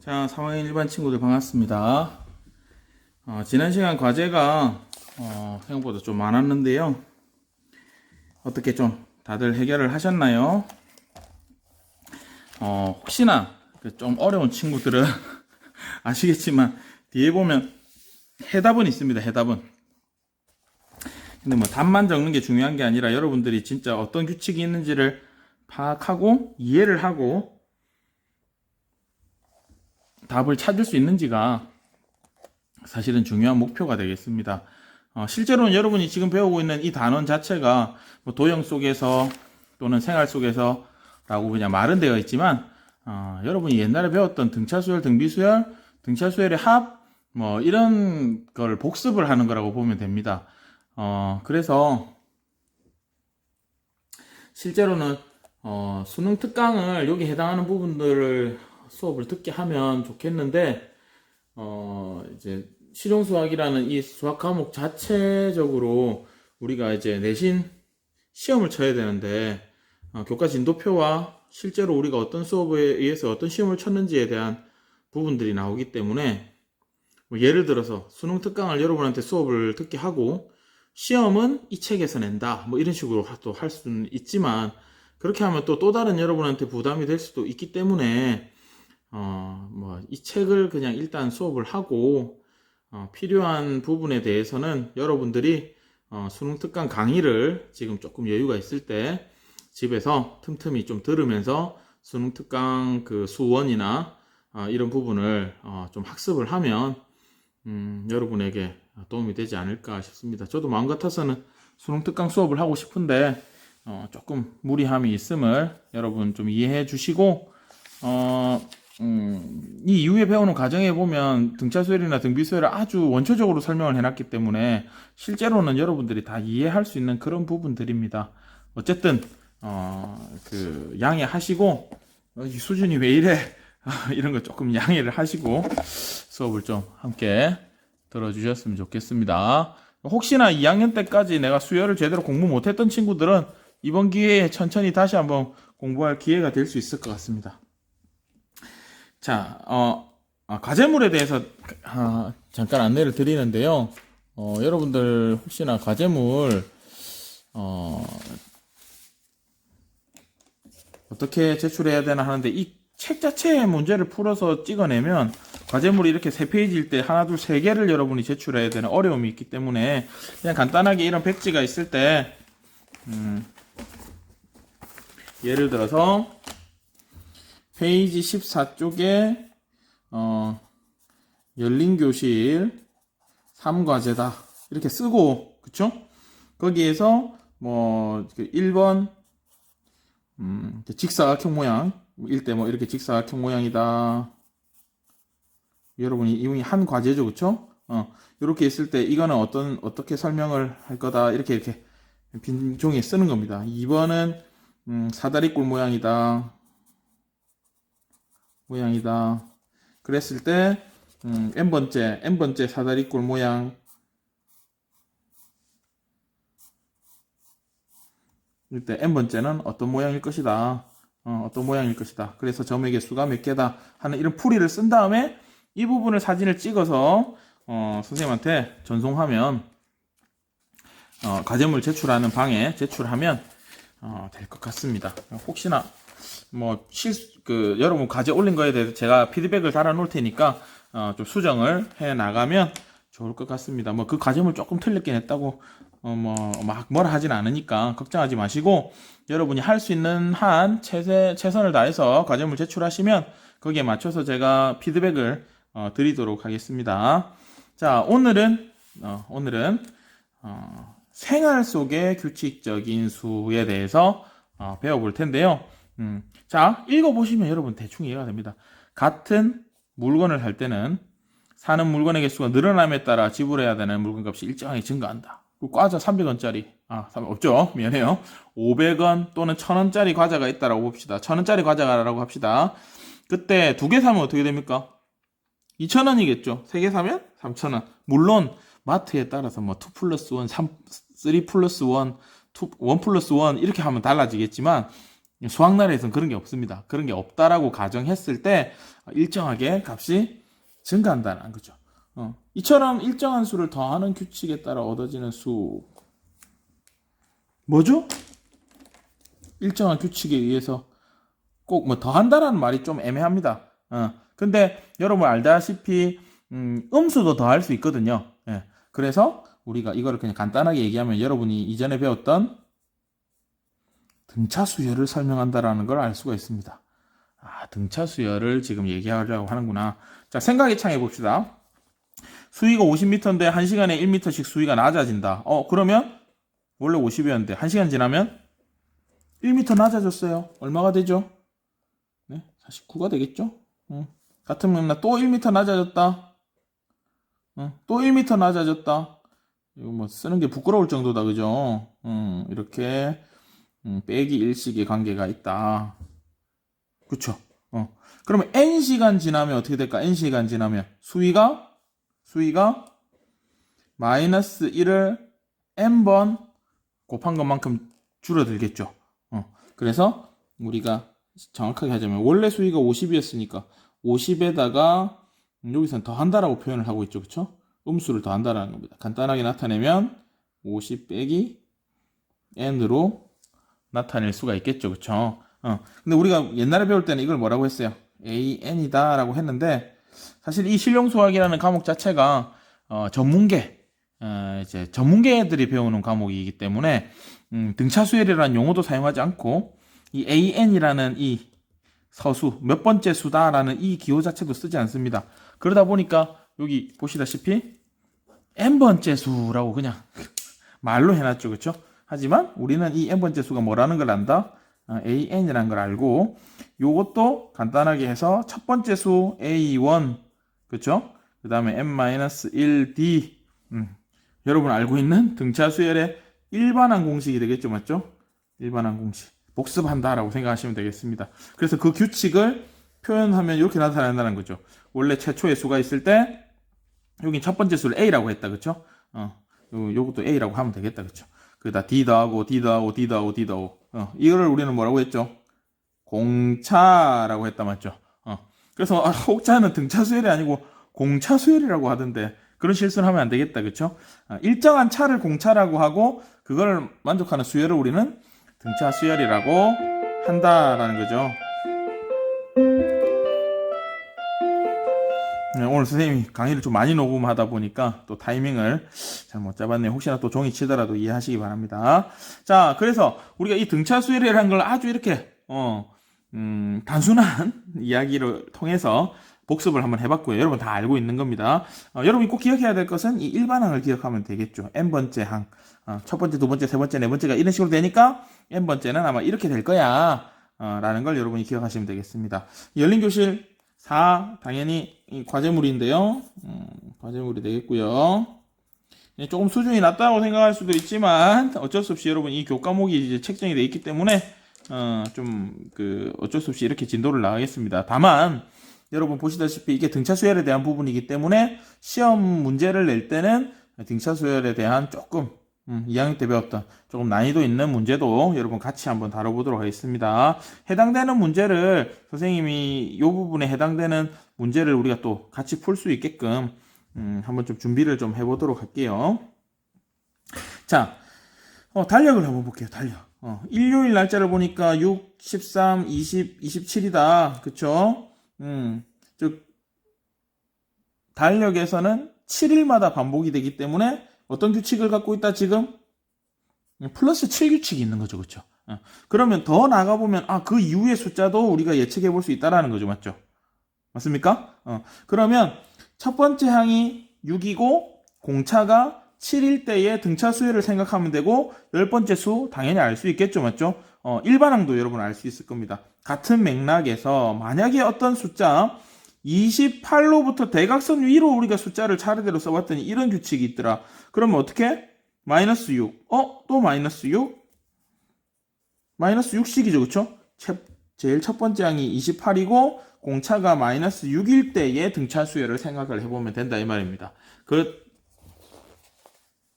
자, 3학년 일반 친구들 반갑습니다. 어, 지난 시간 과제가 어, 생각보다 좀 많았는데요. 어떻게 좀 다들 해결을 하셨나요? 어, 혹시나 그좀 어려운 친구들은 아시겠지만 뒤에 보면 해답은 있습니다. 해답은. 근데 뭐 답만 적는 게 중요한 게 아니라 여러분들이 진짜 어떤 규칙이 있는지를 파악하고 이해를 하고 답을 찾을 수 있는지가 사실은 중요한 목표가 되겠습니다. 어, 실제로는 여러분이 지금 배우고 있는 이 단원 자체가 뭐 도형 속에서 또는 생활 속에서 라고 그냥 말은 되어 있지만 어, 여러분이 옛날에 배웠던 등차수열, 등비수열, 등차수열의 합, 뭐 이런 걸 복습을 하는 거라고 보면 됩니다. 어, 그래서 실제로는 어, 수능 특강을 여기 해당하는 부분들을 수업을 듣게 하면 좋겠는데 어, 이제 실용 수학이라는 이 수학 과목 자체적으로 우리가 이제 내신 시험을 쳐야 되는데 어, 교과 진도표와 실제로 우리가 어떤 수업에 의해서 어떤 시험을 쳤는지에 대한 부분들이 나오기 때문에 뭐 예를 들어서 수능 특강을 여러분한테 수업을 듣게 하고 시험은 이 책에서 낸다 뭐 이런 식으로 또 할 수는 있지만 그렇게 하면 또또 다른 여러분한테 부담이 될 수도 있기 때문에 어 뭐 이 책을 그냥 일단 수업을 하고 어, 필요한 부분에 대해서는 여러분들이 어, 수능 특강 강의를 지금 조금 여유가 있을 때 집에서 틈틈이 좀 들으면서 수능 특강 그 수원이나 어, 이런 부분을 어, 좀 학습을 하면 음, 여러분에게 도움이 되지 않을까 싶습니다. 저도 마음 같아서는 수능 특강 수업을 하고 싶은데 어, 조금 무리함이 있음을 여러분 좀 이해해 주시고 어, 음, 이 이후에 배우는 과정에 보면 등차수열이나 등비수열을 아주 원초적으로 설명을 해놨기 때문에 실제로는 여러분들이 다 이해할 수 있는 그런 부분들입니다. 어쨌든 어, 그 양해하시고 어, 이 수준이 왜 이래 이런 거 조금 양해를 하시고 수업을 좀 함께 들어주셨으면 좋겠습니다. 혹시나 2학년 때까지 내가 수열을 제대로 공부 못했던 친구들은 이번 기회에 천천히 다시 한번 공부할 기회가 될 수 있을 것 같습니다. 자, 어, 아, 과제물에 대해서 아, 잠깐 안내를 드리는데요. 어, 여러분들 혹시나 과제물 어, 어떻게 제출해야 되나 하는데 이 책 자체의 문제를 풀어서 찍어내면 과제물이 이렇게 세 페이지일 때 하나 둘 세 개를 여러분이 제출해야 되는 어려움이 있기 때문에 그냥 간단하게 이런 백지가 있을 때 음, 예를 들어서 페이지 14쪽에 어, 열린 교실 3과제다. 이렇게 쓰고 그쵸? 거기에서 뭐 1번 음, 직사각형 모양 일때 뭐 이렇게 직사각형 모양이다. 여러분이 이분이 한 과제죠 그쵸? 어, 이렇게 있을 때 이거는 어떤 어떻게 설명을 할 거다. 이렇게 이렇게 빈 종이에 쓰는 겁니다. 2번은 음, 사다리꼴 모양이다 모양이다. 그랬을 때 음, n번째 n번째 사다리꼴 모양 이때 n번째는 어떤 모양일 것이다. 어, 떤 모양일 것이다. 그래서 점의 개수가 몇 개다 하는 이런 풀이를 쓴 다음에 이 부분을 사진을 찍어서 어, 선생님한테 전송하면 어, 과제물 제출하는 방에 제출하면 어, 될 것 같습니다. 혹시나 뭐 실수 그 여러분 과제 올린 거에 대해서 제가 피드백을 달아 놓을 테니까 어, 좀 수정을 해 나가면 좋을 것 같습니다. 뭐 그 과제물 조금 틀렸긴 했다고 어, 뭐막 뭐라 하진 않으니까 걱정하지 마시고 여러분이 할 수 있는 한 최세, 최선을 다해서 과제물 제출하시면 거기에 맞춰서 제가 피드백을 어, 드리도록 하겠습니다. 자 오늘은 어, 오늘은 어, 생활 속의 규칙적인 수에 대해서 어, 배워볼 텐데요. 음, 자, 읽어보시면 여러분 대충 이해가 됩니다. 같은 물건을 살 때는 사는 물건의 개수가 늘어남에 따라 지불해야 되는 물건값이 일정하게 증가한다. 그 과자 300원짜리, 아, 없죠. 미안해요. 500원 또는 1000원짜리 과자가 있다라고 봅시다. 1000원짜리 과자라고 합시다. 그때 두 개 사면 어떻게 됩니까? 2,000원이겠죠. 세 개 사면 3,000원. 물론 마트에 따라서 뭐 2 플러스 1, 3, 3 플러스 1, 2, 1 플러스 1 이렇게 하면 달라지겠지만 수학나라에서는 그런 게 없습니다. 그런 게 없다라고 가정했을 때 일정하게 값이 증가한다는 거죠. 어, 이처럼 일정한 수를 더하는 규칙에 따라 얻어지는 수 뭐죠? 일정한 규칙에 의해서 꼭 뭐 더한다라는 말이 좀 애매합니다. 어, 근데 여러분 알다시피 음, 음수도 더할 수 있거든요. 예. 그래서 우리가 이거를 그냥 간단하게 얘기하면 여러분이 이전에 배웠던 등차 수열을 설명한다라는 걸 알 수가 있습니다. 아, 등차 수열을 지금 얘기하려고 하는구나. 자, 생각의 창 해 봅시다. 수위가 50m인데 1시간에 1m씩 수위가 낮아진다. 어, 그러면 원래 50이었는데 1시간 지나면 1m 낮아졌어요. 얼마가 되죠? 네, 49가 되겠죠? 응. 같은 맥락 또 1m 낮아졌다. 응. 또 1m 낮아졌다. 이거 뭐 쓰는 게 부끄러울 정도다, 그죠? 음, 이렇게 음, 빼기 일식의 관계가 있다. 그쵸? 어. 그러면 n 시간 지나면 어떻게 될까? n 시간 지나면 수위가 수위가 마이너스 1을 n번 곱한 것만큼 줄어들겠죠. 어. 그래서 우리가 정확하게 하자면 원래 수위가 50이었으니까 50에다가 여기서는 더한다라고 표현을 하고 있죠. 그쵸? 음수를 더한다라는 겁니다. 간단하게 나타내면 50 빼기 n으로 나타낼 수가 있겠죠. 그쵸? 어. 근데 우리가 옛날에 배울 때는 이걸 뭐라고 했어요? an이다 라고 했는데 사실 이 실용수학이라는 과목 자체가 어, 전문계 어, 이제 전문계들이 배우는 과목이기 때문에 음, 등차수열이라는 용어도 사용하지 않고 이 an이라는 이 서수 몇 번째 수다라는 이 기호 자체도 쓰지 않습니다. 그러다 보니까 여기 보시다시피 n 번째 수라고 그냥 말로 해놨죠, 그렇죠? 하지만 우리는 이 n 번째 수가 뭐라는 걸 안다. 어, an이라는 걸 알고 요것도 간단하게 해서 첫 번째 수 a1 그렇죠? 그 다음에 n-1d 음, 여러분 알고 있는 등차 수열의 일반항 공식이 되겠죠, 맞죠? 일반항 공식 복습한다 라고 생각하시면 되겠습니다. 그래서 그 규칙을 표현하면 이렇게 나타난다는 거죠. 원래 최초의 수가 있을 때 여기 첫 번째 수를 a라고 했다, 그렇죠? 어, 요, 요것도 a라고 하면 되겠다, 그렇죠? 그다 d 더하고 d 더하고 d 더하고 d 더하고 어, 이거를 우리는 뭐라고 했죠? 공차라고 했다 맞죠? 어. 그래서 아, 혹자는 등차 수열이 아니고 공차 수열이라고 하던데 그런 실수를 하면 안 되겠다 그쵸? 아, 일정한 차를 공차라고 하고 그걸 만족하는 수열을 우리는 등차 수열이라고 한다라는 거죠. 오늘 선생님이 강의를 좀 많이 녹음하다 보니까 또 타이밍을 잘 못 잡았네요. 혹시나 또 종이 치더라도 이해하시기 바랍니다. 자, 그래서 우리가 이 등차 수열이라는 걸 아주 이렇게, 어, 음, 단순한 이야기를 통해서 복습을 한번 해봤고요. 여러분 다 알고 있는 겁니다. 어, 여러분이 꼭 기억해야 될 것은 이 일반항을 기억하면 되겠죠. n번째 항. 어, 첫 번째, 두 번째, 세 번째, 네 번째가 이런 식으로 되니까 n번째는 아마 이렇게 될 거야. 어, 라는 걸 여러분이 기억하시면 되겠습니다. 열린 교실 4 당연히 이 과제물인데요. 음, 과제물이 되겠고요. 예, 조금 수준이 낮다고 생각할 수도 있지만 어쩔 수 없이 여러분 이 교과목이 이제 책정이 돼 있기 때문에 어, 좀 그 어쩔 수 없이 이렇게 진도를 나가겠습니다. 다만 여러분 보시다시피 이게 등차 수열에 대한 부분이기 때문에 시험 문제를 낼 때는 등차 수열에 대한 조금 음, 2학년 때 배웠던 조금 난이도 있는 문제도 여러분 같이 한번 다뤄보도록 하겠습니다. 해당되는 문제를 선생님이 이 부분에 해당되는 문제를 우리가 또 같이 풀 수 있게끔 음, 한번 좀 준비를 좀 해보도록 할게요. 자, 어, 달력을 한번 볼게요. 달력. 어, 일요일 날짜를 보니까 6, 13, 20, 27이다. 그쵸? 음, 즉, 달력에서는 7일마다 반복이 되기 때문에 어떤 규칙을 갖고 있다 지금? 플러스 7 규칙이 있는 거죠. 그렇죠? 어. 그러면 더 나가 보면 아, 그 이후의 숫자도 우리가 예측해 볼 수 있다라는 거죠. 맞죠? 맞습니까? 어. 그러면 첫 번째 항이 6이고 공차가 7일 때의 등차 수열을 생각하면 되고 열 번째 수 당연히 알 수 있겠죠. 맞죠? 어, 일반항도 여러분 알 수 있을 겁니다. 같은 맥락에서 만약에 어떤 숫자 28로부터 대각선 위로 우리가 숫자를 차례대로 써봤더니 이런 규칙이 있더라. 그러면 어떻게? 마이너스 6. 어? 또 마이너스 6? 마이너스 6씩이죠. 그쵸? 제일 첫 번째 항이 28이고 공차가 마이너스 6일 때의 등차 수열을 생각을 해보면 된다 이 말입니다. 그,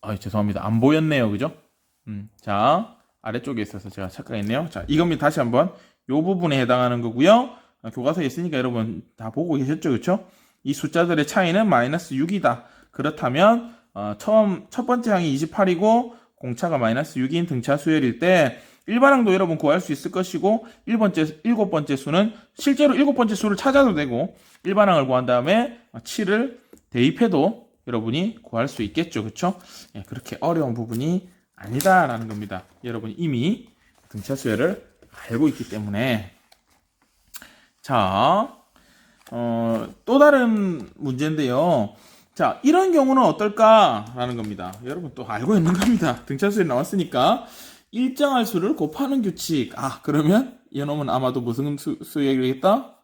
아 죄송합니다. 안 보였네요. 그죠? 음, 자, 아래쪽에 있어서 제가 착각했네요. 자, 이겁니다. 다시 한번 요 부분에 해당하는 거고요. 어, 교과서에 있으니까 여러분 다 보고 계셨죠, 그렇죠? 이 숫자들의 차이는 마이너스 6이다. 그렇다면 어, 처음 첫 번째 항이 28이고 공차가 마이너스 6인 등차 수열일 때 일반항도 여러분 구할 수 있을 것이고 1번째, 일곱 번째 수는 실제로 일곱 번째 수를 찾아도 되고 일반항을 구한 다음에 7을 대입해도 여러분이 구할 수 있겠죠. 그렇죠? 예, 그렇게 어려운 부분이 아니다라는 겁니다. 여러분이 이미 등차 수열을 알고 있기 때문에 자, 어, 또 다른 문제인데요. 자, 이런 경우는 어떨까라는 겁니다. 여러분 또 알고 있는 겁니다. 등차 수열이 나왔으니까 일정할 수를 곱하는 규칙. 아, 그러면 이놈은 아마도 무슨 수, 수열이겠다?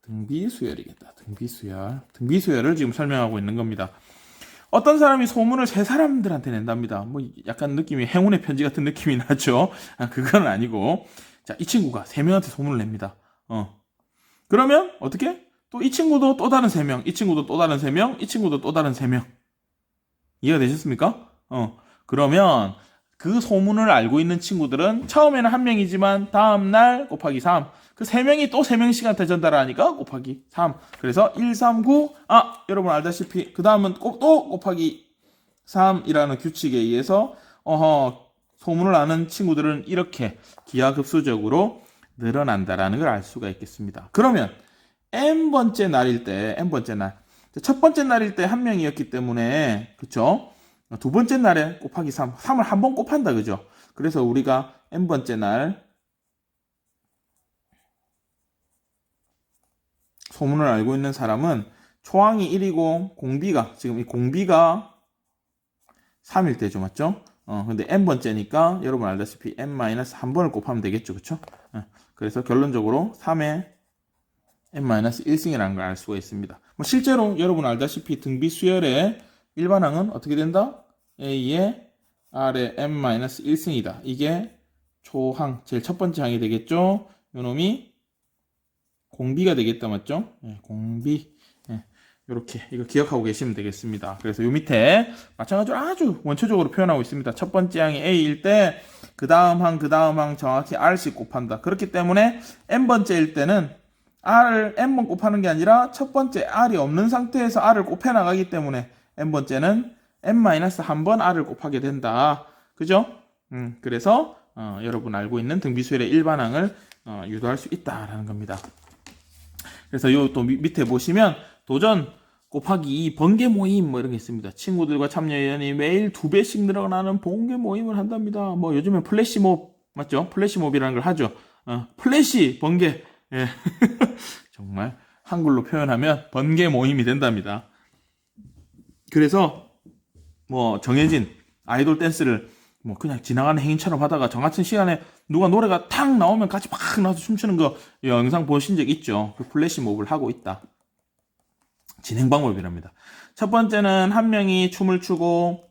등비 수열이겠다. 등비 수열. 등비 수열을 지금 설명하고 있는 겁니다. 어떤 사람이 소문을 세 사람들한테 낸답니다. 뭐 약간 느낌이 행운의 편지 같은 느낌이 나죠. 아, 그건 아니고. 자, 이 친구가 세 명한테 소문을 냅니다. 어. 그러면 어떻게? 또 이 친구도 또 다른 세 명, 이 친구도 또 다른 세 명, 이 친구도 또 다른 세 명. 이해가 되셨습니까? 어. 그러면 그 소문을 알고 있는 친구들은 처음에는 한 명이지만 다음날 곱하기 3. 그세 명이 또세 명씩한테 전달하니까 곱하기 3. 그래서 1, 3, 9. 아, 여러분 알다시피 그 다음은 꼭또 곱하기 3이라는 규칙에 의해서 어허 소문을 아는 친구들은 이렇게 기하급수적으로 늘어난다라는 걸 알 수가 있겠습니다. 그러면 n 번째 날일 때 n 번째 날. 첫 번째 날일 때 한 명이었기 때문에 그쵸? 두 번째 날에 곱하기 3. 3을 한 번 곱한다 그죠? 그래서 우리가 n 번째 날 소문을 알고 있는 사람은 초항이 1이고 공비가 지금 이 공비가 3일 때죠 맞죠? 어 근데 n 번째니까 여러분 알다시피 n 마이너스 한 번을 곱하면 되겠죠 그쵸? 어, 그래서 결론적으로 3의 n 마이너스 1승이라는 걸 알 수가 있습니다. 뭐 실제로 여러분 알다시피 등비 수열의 일반항은 어떻게 된다? a의 r의 n 마이너스 1승이다. 이게 초항 제일 첫 번째 항이 되겠죠? 요놈이 공비가 되겠다 맞죠? 네, 공비 네, 이렇게 이거 기억하고 계시면 되겠습니다. 그래서 요 밑에 마찬가지로 아주 원초적으로 표현하고 있습니다. 첫 번째 항이 a일 때 그 다음 항, 그 다음 항 정확히 r씩 곱한다. 그렇기 때문에 n 번째일 때는 r을 n번 곱하는 게 아니라 첫 번째 r이 없는 상태에서 r을 곱해 나가기 때문에 n 번째는 n-1번 r을 곱하게 된다. 그죠? 음, 그래서 어, 여러분 알고 있는 등비수열의 일반항을 어, 유도할 수 있다라는 겁니다. 그래서 요 또 밑에 보시면 도전 곱하기 2 번개 모임 뭐 이런 게 있습니다. 친구들과 참여 인원이 매일 두 배씩 늘어나는 번개 모임을 한답니다. 뭐 요즘엔 플래시몹 맞죠? 플래시몹이라는 걸 하죠. 어, 플래시 번개 예. 정말 한글로 표현하면 번개 모임이 된답니다. 그래서 뭐 정해진 아이돌 댄스를 뭐 그냥 지나가는 행인처럼 하다가 정같은 시간에 누가 노래가 탁 나오면 같이 막 나와서 춤추는 거 영상 보신 적 있죠? 그 플래시 몹을 하고 있다. 진행 방법이랍니다. 첫 번째는 한 명이 춤을 추고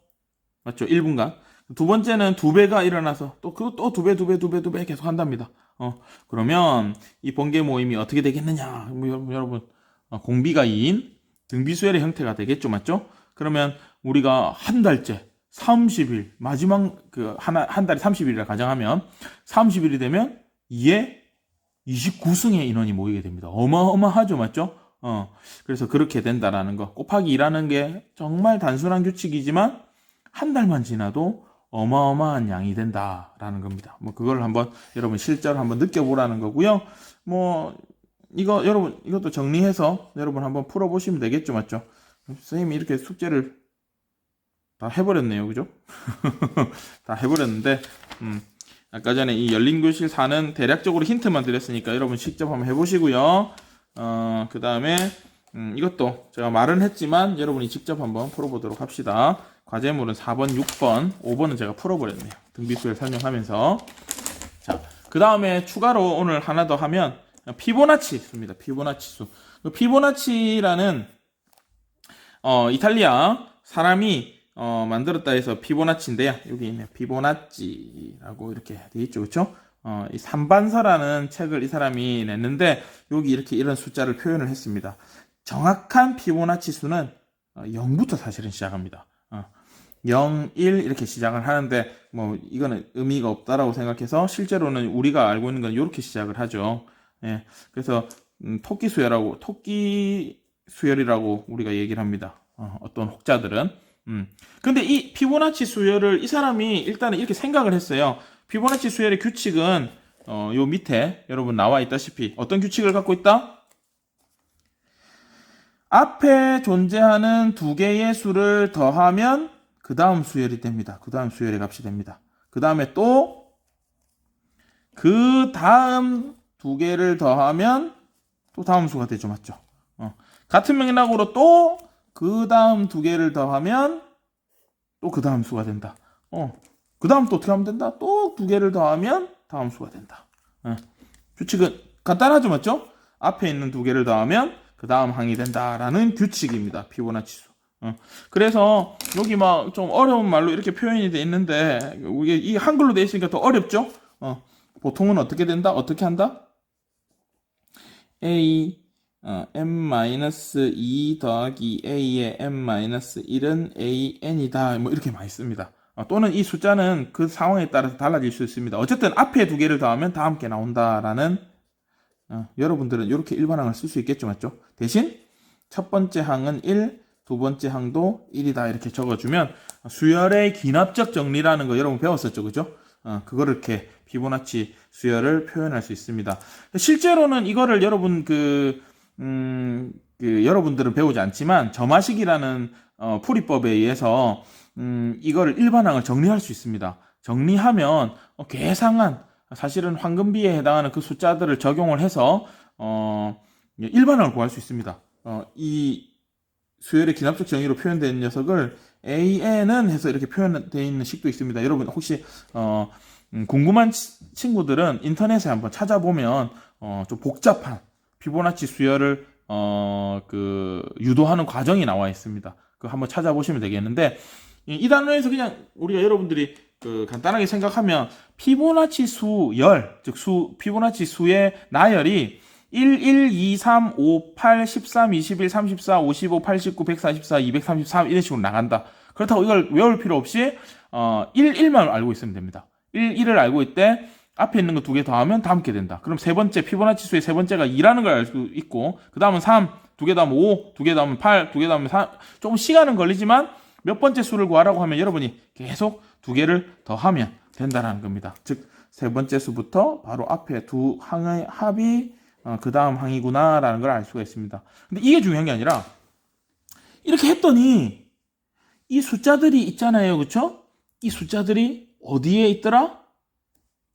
맞죠? 1분간. 두 번째는 두 배가 일어나서 또 그거 또두 배, 두 배, 두 배, 두 배 계속 한답니다. 어, 그러면 이 번개 모임이 어떻게 되겠느냐? 뭐, 여러분, 어, 공비가 2인 등비수열의 형태가 되겠죠, 맞죠? 그러면 우리가 한 달째 30일 마지막 그 하나 한 달에 30일이라 가정하면 30일이 되면 이에 29승의 인원이 모이게 됩니다. 어마어마하죠, 맞죠? 어, 그래서 그렇게 된다라는 거. 곱하기 2라는 게 정말 단순한 규칙이지만 한 달만 지나도 어마어마한 양이 된다라는 겁니다. 뭐 그걸 한번 여러분 실제로 한번 느껴보라는 거고요. 뭐 이거 여러분 이것도 정리해서 여러분 한번 풀어보시면 되겠죠, 맞죠? 선생님이 이렇게 숙제를 다 해버렸네요, 그죠? 다 해버렸는데 음, 아까 전에 이 열린 교실 4는 대략적으로 힌트만 드렸으니까 여러분 직접 한번 해보시고요. 어, 그 다음에 음, 이것도 제가 말은 했지만 여러분이 직접 한번 풀어보도록 합시다. 과제물은 4번, 6번, 5번은 제가 풀어버렸네요. 등비수를 설명하면서. 자, 그 다음에 추가로 오늘 하나 더 하면 피보나치 수입니다. 피보나치 수. 그 피보나치라는 어, 이탈리아 사람이 어, 만들었다 해서 피보나치인데요. 여기 있네. 피보나치라고 이렇게 돼 있죠. 그렇죠? 어, 이 삼반사라는 책을 이 사람이 냈는데 여기 이렇게 이런 숫자를 표현을 했습니다. 정확한 피보나치 수는 어, 0부터 사실은 시작합니다. 어, 0, 1 이렇게 시작을 하는데 뭐 이거는 의미가 없다라고 생각해서 실제로는 우리가 알고 있는 건 이렇게 시작을 하죠. 예. 그래서 음, 토끼 수열하고 토끼 수열이라고 우리가 얘기를 합니다. 어, 어떤 혹자들은 음. 근데 이 피보나치 수열을 이 사람이 일단은 이렇게 생각을 했어요. 피보나치 수열의 규칙은 어, 요 밑에 여러분 나와 있다시피 어떤 규칙을 갖고 있다? 앞에 존재하는 두 개의 수를 더하면 그 다음 수열이 됩니다. 그 다음 수열의 값이 됩니다. 그 다음에 또 그 다음 두 개를 더하면 또 다음 수가 되죠. 맞죠? 어. 같은 맥락으로 또 그 다음 두 개를 더하면 또 그 다음 수가 된다. 어. 그 다음 또 어떻게 하면 된다? 또 두 개를 더하면 다음 수가 된다. 어. 규칙은 간단하죠, 맞죠? 앞에 있는 두 개를 더하면 그 다음 항이 된다라는 규칙입니다. 피보나 치 수. 어. 그래서 여기 막 좀 어려운 말로 이렇게 표현이 돼 있는데 이게 이 한글로 돼 있으니까 더 어렵죠? 어. 보통은 어떻게 된다? 어떻게 한다? a 어, m-2 더하기 a의 m-1은 an이다. 뭐 이렇게 많이 씁니다. 어, 또는 이 숫자는 그 상황에 따라서 달라질 수 있습니다. 어쨌든 앞에 두 개를 더하면 다 함께 나온다라는 어, 여러분들은 이렇게 일반항을 쓸 수 있겠죠, 맞죠? 대신 첫 번째 항은 1, 두 번째 항도 1이다 이렇게 적어주면 수열의 기납적 정리라는 거 여러분 배웠었죠, 그죠? 어, 그거를 이렇게 피보나치 수열을 표현할 수 있습니다. 실제로는 이거를 여러분 그, 음, 그 여러분들은 배우지 않지만 점화식이라는 어, 풀이법에 의해서 음, 이거를 일반항을 정리할 수 있습니다. 정리하면 어, 계상한 사실은 황금비에 해당하는 그 숫자들을 적용을 해서 어, 일반항을 구할 수 있습니다. 어, 이 수열의 기납적 정의로 표현된 녀석을 AN은 해서 이렇게 표현되어 있는 식도 있습니다. 여러분 혹시 어, 음, 궁금한 치- 친구들은 인터넷에 한번 찾아보면 어, 좀 복잡한 피보나치 수열을 어, 그 유도하는 과정이 나와 있습니다. 그 한번 찾아보시면 되겠는데 이, 이 단어에서 그냥 우리가 여러분들이 그 간단하게 생각하면 피보나치 수 열, 즉 수 피보나치 수의 나열이 1, 1, 2, 3, 5, 8, 13, 21, 34, 55, 89, 144, 233 이런 식으로 나간다. 그렇다고 이걸 외울 필요 없이 어, 1, 1만 알고 있으면 됩니다. 1, 1을 알고 있대 앞에 있는 거 두 개 더하면 다 함께 된다. 그럼 세 번째 피보나치 수의 세 번째가 2라는 걸 알 수 있고 그 다음은 3, 두 개 더하면 5, 두 개 더하면 8, 두 개 더하면 3 조금 시간은 걸리지만 몇 번째 수를 구하라고 하면 여러분이 계속 두 개를 더하면 된다는 겁니다. 즉 세 번째 수부터 바로 앞에 두 항의 합이 어, 그 다음 항이구나라는 걸 알 수가 있습니다. 근데 이게 중요한 게 아니라 이렇게 했더니 이 숫자들이 있잖아요, 그렇죠? 이 숫자들이 어디에 있더라?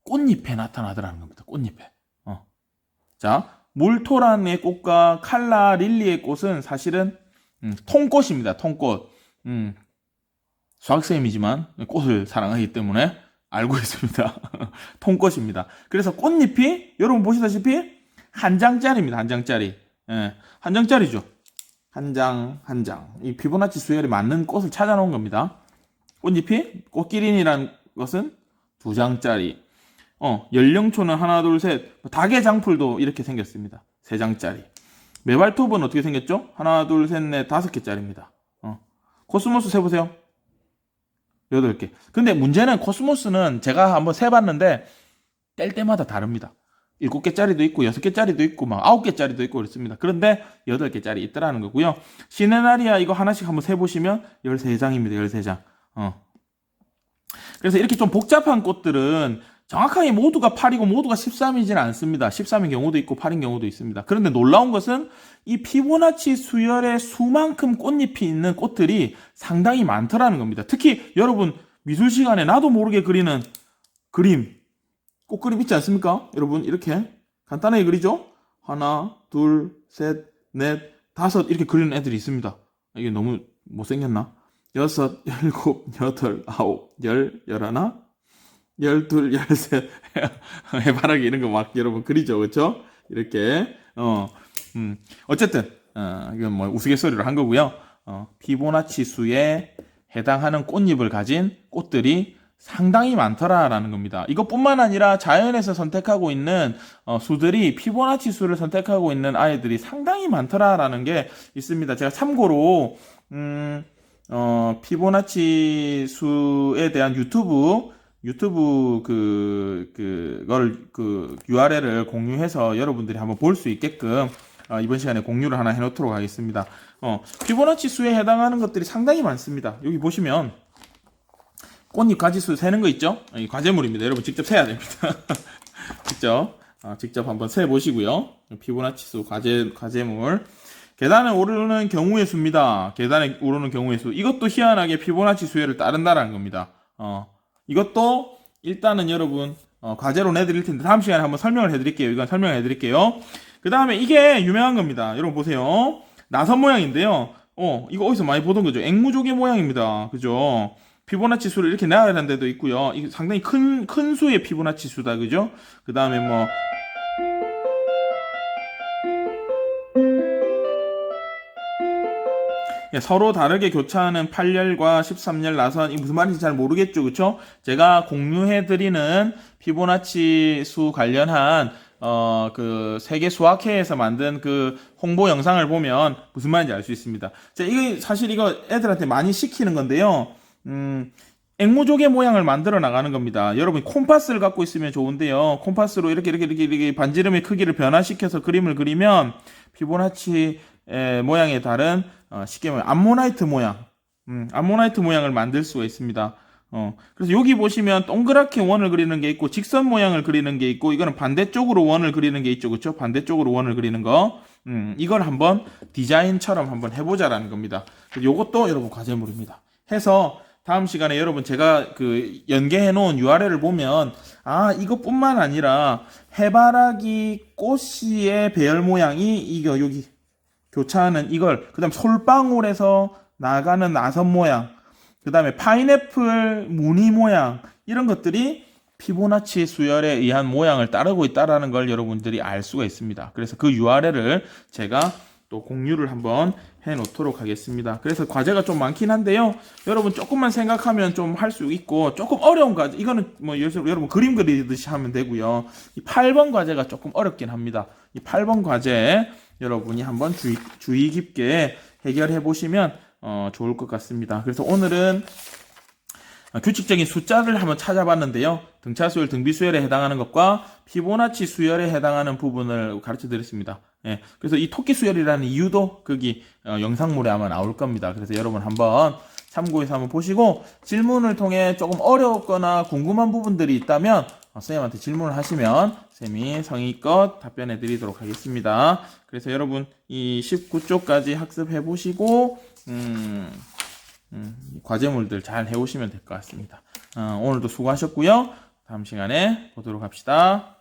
꽃잎에 나타나더라는 겁니다. 꽃잎에. 어. 자, 물토란의 꽃과 칼라 릴리의 꽃은 사실은 음, 통꽃입니다. 통꽃. 음, 수학쌤이지만 꽃을 사랑하기 때문에 알고 있습니다. 통꽃입니다. 그래서 꽃잎이 여러분 보시다시피 한 장짜리입니다. 한 장짜리. 예, 한 장짜리죠. 한 장, 한 장. 이 피보나치 수열에 맞는 꽃을 찾아놓은 겁니다. 꽃잎이 꽃기린이란 것은 두 장짜리. 어, 연령초는 하나, 둘, 셋. 닭의 장풀도 이렇게 생겼습니다. 세 장짜리. 메발톱은 어떻게 생겼죠? 하나, 둘, 셋, 넷, 다섯 개짜리입니다. 어. 코스모스 세보세요. 여덟 개. 근데 문제는 코스모스는 제가 한번 세봤는데 뗄 때마다 다릅니다. 일곱 개짜리도 있고 여섯 개짜리도 있고 막 아홉 개짜리도 있고 그렇습니다. 그런데 여덟 개짜리 있더라는 거고요. 시네나리아 이거 하나씩 한번 세보시면 13장입니다. 13장. 어. 그래서 이렇게 좀 복잡한 꽃들은 정확하게 모두가 8이고 모두가 13이지는 않습니다. 13인 경우도 있고 8인 경우도 있습니다. 그런데 놀라운 것은 이 피보나치 수열의 수만큼 꽃잎이 있는 꽃들이 상당히 많더라는 겁니다. 특히 여러분 미술 시간에 나도 모르게 그리는 그림, 꽃 그림 있지 않습니까? 여러분 이렇게 간단하게 그리죠? 하나, 둘, 셋, 넷, 다섯 이렇게 그리는 애들이 있습니다. 이게 너무 못생겼나? 여섯, 일곱, 여덟, 아홉, 열, 열하나, 열둘, 열셋 해바라기 이런 거 막 여러분 그리죠, 그렇죠? 이렇게 어, 음, 어쨌든 어, 이건 뭐 우스갯소리로 한 거고요. 어, 피보나치 수에 해당하는 꽃잎을 가진 꽃들이 상당히 많더라라는 겁니다. 이것뿐만 아니라 자연에서 선택하고 있는 어, 수들이 피보나치 수를 선택하고 있는 아이들이 상당히 많더라라는 게 있습니다. 제가 참고로 음, 어, 피보나치 수에 대한 유튜브 유튜브 그 그걸 그 URL을 공유해서 여러분들이 한번 볼 수 있게끔 어, 이번 시간에 공유를 하나 해놓도록 하겠습니다. 어, 피보나치 수에 해당하는 것들이 상당히 많습니다. 여기 보시면 꽃잎 가지수 세는 거 있죠? 이 과제물입니다. 여러분 직접 세야 됩니다. 직접 아, 직접 한번 세 보시고요. 피보나치 수 과제 과제물 계단에 오르는 경우의 수입니다. 계단에 오르는 경우의 수 이것도 희한하게 피보나치 수열을 따른다라는 겁니다. 어, 이것도 일단은 여러분 어, 과제로 내드릴 텐데 다음 시간에 한번 설명을 해드릴게요. 이건 설명을 해드릴게요. 그 다음에 이게 유명한 겁니다. 여러분 보세요. 나선 모양인데요. 어, 이거 어디서 많이 보던 거죠? 앵무조개 모양입니다. 그죠? 피보나치 수를 이렇게 내라는 데도 있고요. 상당히 큰, 큰 수의 피보나치 수다. 그죠? 그 다음에 뭐, 서로 다르게 교차하는 8열과 13열 나선 이 무슨 말인지 잘 모르겠죠 그쵸 제가 공유해드리는 피보나치 수 관련한 어 그 세계 수학회에서 만든 그 홍보 영상을 보면 무슨 말인지 알 수 있습니다 자 이거 사실 이거 애들한테 많이 시키는 건데요 음 앵무조개 모양을 만들어 나가는 겁니다. 여러분 콤파스를 갖고 있으면 좋은데요. 콤파스로 이렇게 이렇게 이렇게, 반지름의 크기를 변화시켜서 그림을 그리면 피보나치 에, 모양에 다른 어, 쉽게 말하면 암모나이트 모양, 음, 암모나이트 모양을 만들 수가 있습니다. 어, 그래서 여기 보시면 동그랗게 원을 그리는 게 있고 직선 모양을 그리는 게 있고 이거는 반대쪽으로 원을 그리는 게 있죠, 그렇죠? 반대쪽으로 원을 그리는 거, 음, 이걸 한번 디자인처럼 한번 해보자라는 겁니다. 이것도 여러분 과제물입니다. 해서 다음 시간에 여러분 제가 그 연계해 놓은 URL을 보면 아 이것뿐만 아니라 해바라기 꽃씨의 배열 모양이 이거 여기 교차하는 이걸 그다음 솔방울에서 나가는 나선 모양 그다음에 파인애플 무늬 모양 이런 것들이 피보나치 수열에 의한 모양을 따르고 있다라는 걸 여러분들이 알 수가 있습니다. 그래서 그 URL을 제가 또 공유를 한번 해 놓도록 하겠습니다. 그래서 과제가 좀 많긴 한데요. 여러분 조금만 생각하면 좀 할 수 있고 조금 어려운 과제 이거는 뭐 여러분 그림 그리듯이 하면 되고요. 이 8번 과제가 조금 어렵긴 합니다. 이 8번 과제 여러분이 한번 주의, 주의 깊게 해결해 보시면 어, 좋을 것 같습니다. 그래서 오늘은 규칙적인 숫자를 한번 찾아봤는데요. 등차 수열, 등비 수열에 해당하는 것과 피보나치 수열에 해당하는 부분을 가르쳐 드렸습니다. 예, 그래서 이 토끼 수열이라는 이유도 거기 어, 영상물에 아마 나올 겁니다. 그래서 여러분 한번 참고해서 한번 보시고 질문을 통해 조금 어렵거나 궁금한 부분들이 있다면 어, 선생님한테 질문을 하시면 쌤이 성의껏 답변해 드리도록 하겠습니다. 그래서 여러분 이 19쪽까지 학습해 보시고 음, 음, 과제물들 잘 해오시면 될 것 같습니다. 어, 오늘도 수고하셨고요. 다음 시간에 보도록 합시다.